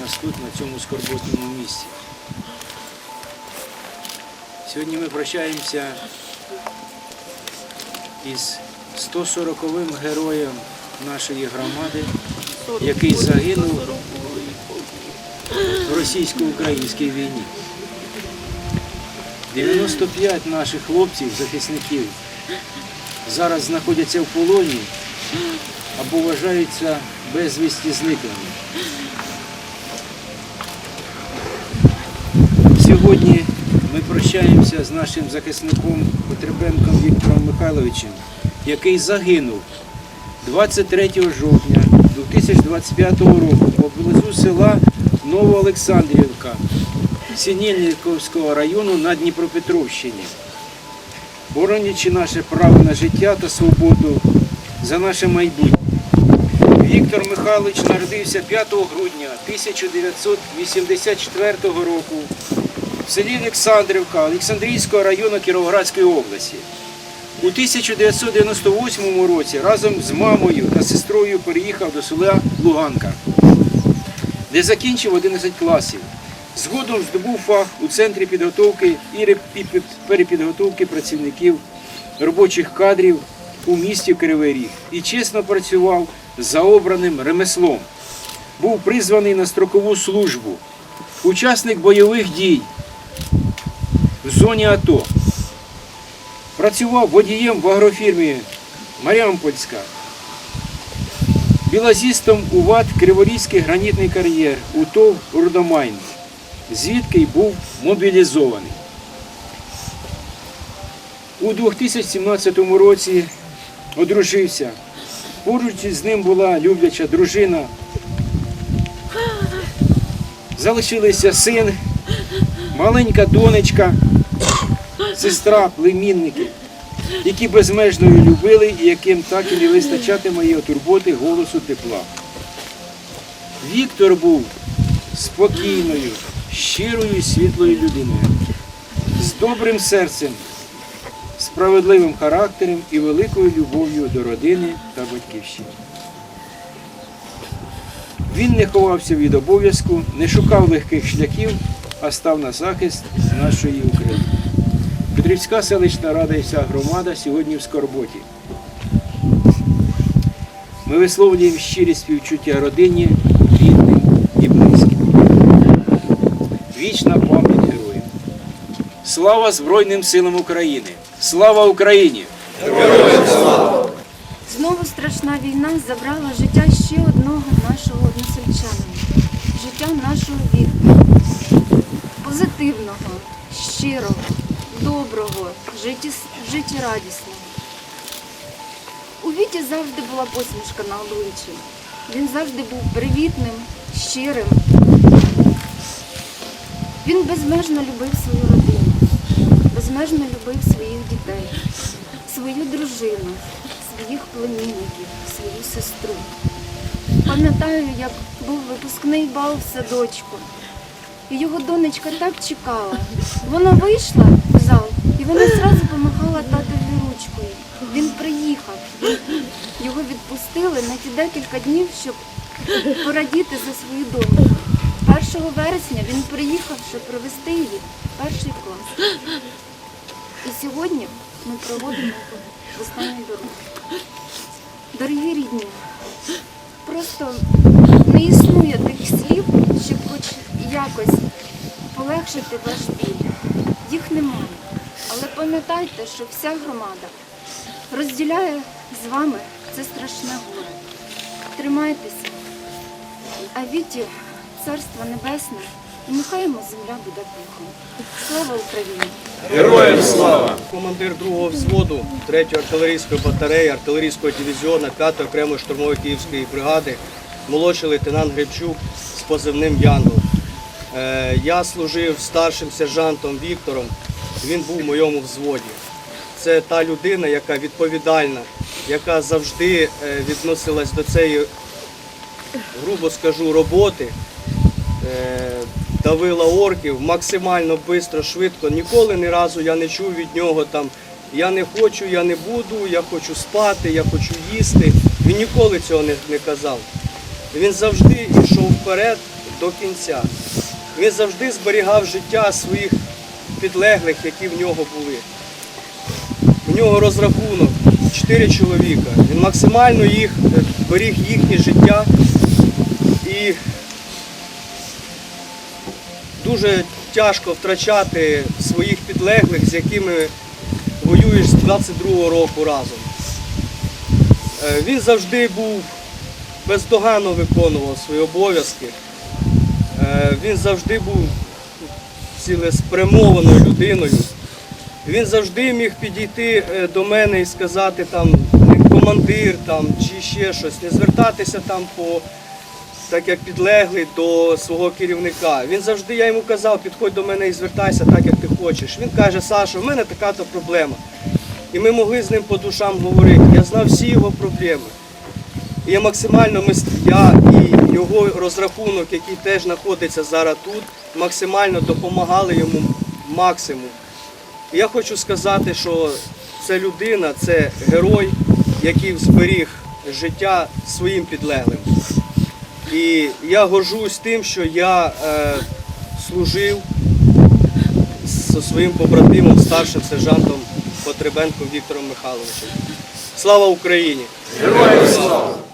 нас тут, на цьому скорботному місці. Сьогодні ми прощаємося із 140-вим героєм нашої громади, який загинув в російсько-українській війні. 95 наших хлопців, захисників, зараз знаходяться в полоні або вважаються безвісті зниклими. Сьогодні ми прощаємося з нашим захисником Потребенком Віктором Михайловичем, який загинув 23 жовтня 2025 року поблизу села Новоолександрівка Синельниковського району на Дніпропетровщині, боронячи наше право на життя та свободу за наше майбутнє. Віктор Михайлович народився 5 грудня 1984 року в селі Олександрівка Олександрійського району Кіровоградської області. У 1998 році разом з мамою та сестрою переїхав до села Луганка, де закінчив 11 класів. Згодом здобув фах у центрі підготовки і реп- і під- перепідготовки працівників робочих кадрів у місті Кривий Ріг і чесно працював за обраним ремеслом. Був призваний на строкову службу, учасник бойових дій зоні АТО. Працював водієм в агрофірмі Маріампольська, білазістом у ВАТ Криворізький гранітний кар'єр у ТОВ Рудомайн, звідки й був мобілізований. У 2017 році одружився. Поруч з ним була любляча дружина. Залишилися син, маленька донечка, сестра, племінники, які безмежно любили і яким так і не вистачатиме її турботи, голосу, тепла. Віктор був спокійною, щирою світлою людиною, з добрим серцем, справедливим характером і великою любов'ю до родини та батьківщини. Він не ховався від обов'язку, не шукав легких шляхів, а став на захист нашої України. Петрівська селищна рада і вся громада сьогодні в скорботі. Ми висловлюємо щирі співчуття родині, рідним і близьким. Вічна пам'ять героїв. Слава Збройним силам України! Слава Україні! Героям! Знову страшна війна забрала життя ще одного нашого односельчанина, життя нашого Віктора, позитивного, щирого, доброго, життєрадісного. У Віті завжди була посмішка на обличчі. Він завжди був привітним, щирим. Він безмежно любив свою родину, безмежно любив своїх дітей, свою дружину, своїх племінників, свою сестру. Пам'ятаю, як був випускний бал в садочку. І його донечка так чекала. Вона вийшла в зал і вона зразу помахала татові ручкою. Він приїхав. Його відпустили на ті декілька днів, щоб порадіти за свою доньку. 1 вересня він приїхав, щоб провести її в перший клас. І сьогодні ми проводимо в останню дорогу. Дорогі рідні, просто полегшити ваш біль. Їх немає. Але пам'ятайте, що вся громада розділяє з вами це страшне горе. Тримайтеся, а віті царство небесне, і нехай йому земля буде пухом. Слава Україні! Героям слава! Командир другого взводу 3-ї артилерійської батареї, артилерійського дивізіону 5-ї окремої штурмової київської бригади, молодший лейтенант Гребчук з позивним Янгол. Е, Я служив старшим сержантом Віктором, він був в моєму взводі. Це та людина, яка відповідальна, яка завжди е, відносилась до цієї, грубо скажу, роботи е, давила орків максимально швидко, швидко. Ніколи ні разу я не чув від нього там я не хочу, я не буду, я хочу спати, я хочу їсти. Він ніколи цього не, не казав. Він завжди йшов вперед до кінця. Він завжди зберігав життя своїх підлеглих, які в нього були. У нього розрахунок 4 чоловіка. Він максимально їх е, беріг їхнє життя і дуже тяжко втрачати своїх підлеглих, з якими воюєш з 22-го року разом. Е, Він завжди був бездоганно виконував свої обов'язки. Е, Він завжди був цілеспрямованою людиною. Він завжди міг підійти е, до мене і сказати там командир там, чи ще щось, не звертатися там по так як підлеглий до свого керівника. Він завжди, я йому казав, підходь до мене і звертайся так, як ти хочеш. Він каже, Саша, в мене така-то проблема. І ми могли з ним по душам говорити. Я знав всі його проблеми. І я максимально я і його розрахунок, який теж знаходиться зараз тут, максимально допомагали йому максимум. Я хочу сказати, що це людина, це герой, який зберіг життя своїм підлеглим. І я горжусь тим, що я е, служив зі своїм побратимом, старшим сержантом Потребенком Віктором Михайловичем. Слава Україні! Героям слава!